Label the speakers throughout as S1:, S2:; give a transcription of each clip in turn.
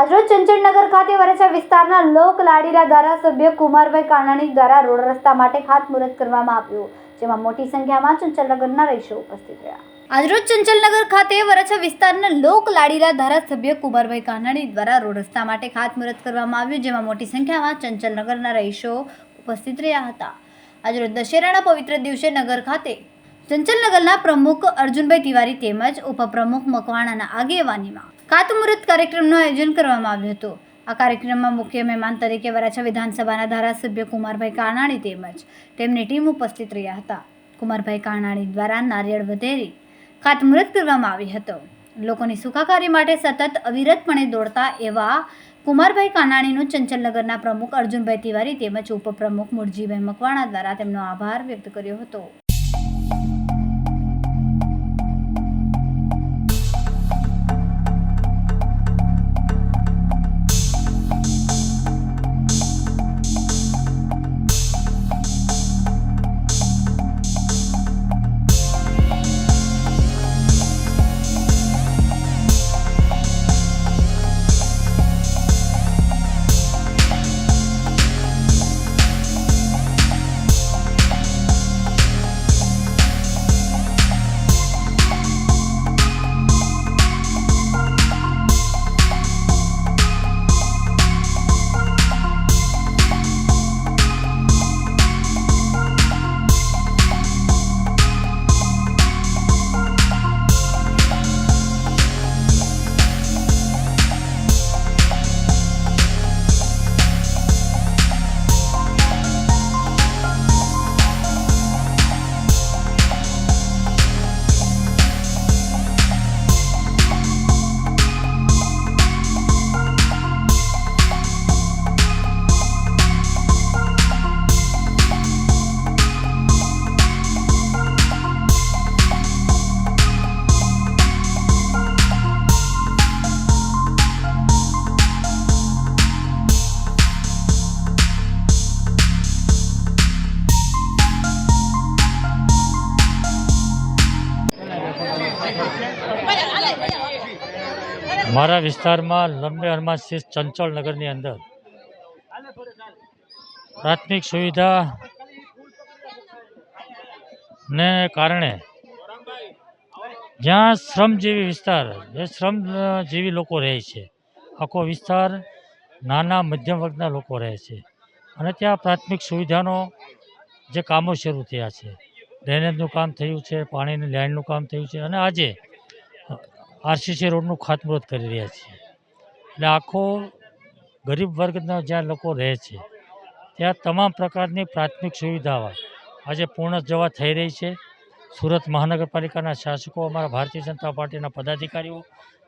S1: આજરોજ ચંચળનગર ખાતે વરસા વિસ્તારના લોક લાડીલા ધારાસભ્ય કુમારભાઈ કાનાણી દ્વારા રોડ રસ્તા માટે ખાતમુહૂર્ત કરવામાં આવ્યું, જેમાં મોટી સંખ્યામાં ચંચળનગરના રહીશો ઉપસ્થિત રહ્યા. આજરોજ ચંચલનગર ખાતે વરછા વિસ્તારના લોક લાડીલા ધારાસભ્ય કુમારભાઈ કાનાણી દ્વારા રોડ રસ્તા માટે ખાતમુહૂર્ત કરવામાં આવ્યું, જેમાં મોટી સંખ્યામાં ચંચલનગરના રહીશો ઉપસ્થિત રહ્યા હતા. આજરોજ દશેરાના પવિત્ર દિવસે નગર ખાતે ચંચલનગરના પ્રમુખ અર્જુનભાઈ તિવારી તેમજ ઉપપ્રમુખ મકવાણાના આગેવાનીમાં ખાતમુહૂર્ત કાર્યક્રમનું આયોજન કરવામાં આવ્યું હતું. આ કાર્યક્રમમાં મુખ્ય મહેમાન તરીકે વરાછા વિધાનસભાના ધારાસભ્ય કુમારભાઈ કાનાણી તેમજ તેમની ટીમ ઉપસ્થિત રહ્યા હતા. કુમારભાઈ કાનાણી દ્વારા નારિયેળ વધેરી ખાતમુહૂર્ત કરવામાં આવી હતો. લોકોની સુખાકારી માટે સતત અવિરતપણે દોડતા એવા કુમારભાઈ કાનાણીનું ચંચલનગરના પ્રમુખ અર્જુનભાઈ તિવારી તેમજ ઉપપ્રમુખ મુરજીભાઈ મકવાણા દ્વારા તેમનો આભાર વ્યક્ત કર્યો હતો.
S2: મારા વિસ્તારમાં લંબે હનુમાનસિંહ ચંચળ નગરની અંદર પ્રાથમિક સુવિધા ને કારણે જ્યાં શ્રમજીવી વિસ્તાર, જે શ્રમજીવી લોકો રહે છે, આખો વિસ્તાર નાના મધ્યમ વર્ગના લોકો રહે છે. અને ત્યાં પ્રાથમિક સુવિધાનો જે કામો શરૂ થયા છે. ડ્રેનેજનું કામ થયું છે, પાણીની લાઇનનું કામ થયું છે અને આજે આરસીસી રોડનું ખાતમુહૂર્ત કરી રહ્યા છીએ. એટલે આખો ગરીબ વર્ગના જ્યાં લોકો રહે છે, ત્યાં તમામ પ્રકારની પ્રાથમિક સુવિધાઓ આજે પૂર્ણ જવા થઈ રહી છે. સુરત મહાનગરપાલિકાના શાસકો, અમારા ભારતીય જનતા પાર્ટીના પદાધિકારીઓ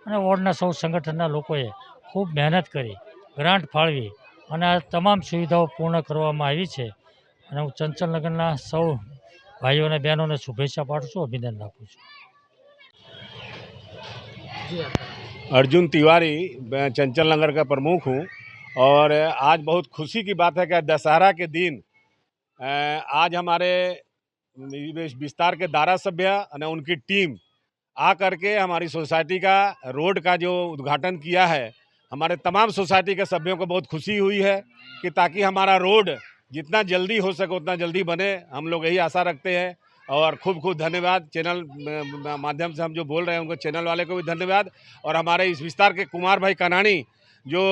S2: અને વોર્ડના સૌ સંગઠનના લોકોએ ખૂબ મહેનત કરી, ગ્રાન્ટ ફાળવી અને આ તમામ સુવિધાઓ પૂર્ણ કરવામાં આવી છે. અને હું ચંચલનગરના સૌ ભાઈઓ અને બહેનોને શુભેચ્છા પાઠવું છું અભિનંદન આપું છું
S3: अर्जुन तिवारी मैं चंचल नगर का प्रमुख हूँ और आज बहुत खुशी की बात है कि दशहरा के दिन अ, आज हमारे विस्तार के दारा सभ्य और उनकी टीम आ करके हमारी सोसाइटी का रोड का जो उद्घाटन किया है हमारे तमाम सोसाइटी के सभ्यों को बहुत खुशी हुई है कि ताकि हमारा रोड जितना जल्दी हो सके उतना जल्दी बने हम लोग यही आशा रखते हैं और खूब खूब धन्यवाद चैनल म- माध्यम से हम जो बोल रहे हैं उनको चैनल वाले को भी धन्यवाद और हमारे इस विस्तार के कुमार भाई कनानी जो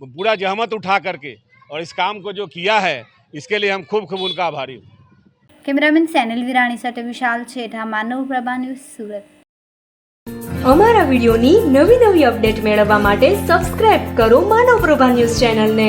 S3: पूरा जहमत उठा करके और इस काम को जो किया है इसके लिए हम खूब खूब उनका आभारी हूँ
S1: કેમેરામેન સેનિલ વિરાણી સાથે વિશાલ છેઠા માનવ પ્રભા ન્યૂઝ સુરત
S4: અમારા વિડિયોની નવી નવી અપડેટ મેળવવા માટે સબસ્ક્રાઇબ કરો માનવ પ્રભા ન્યૂઝ ચેનલને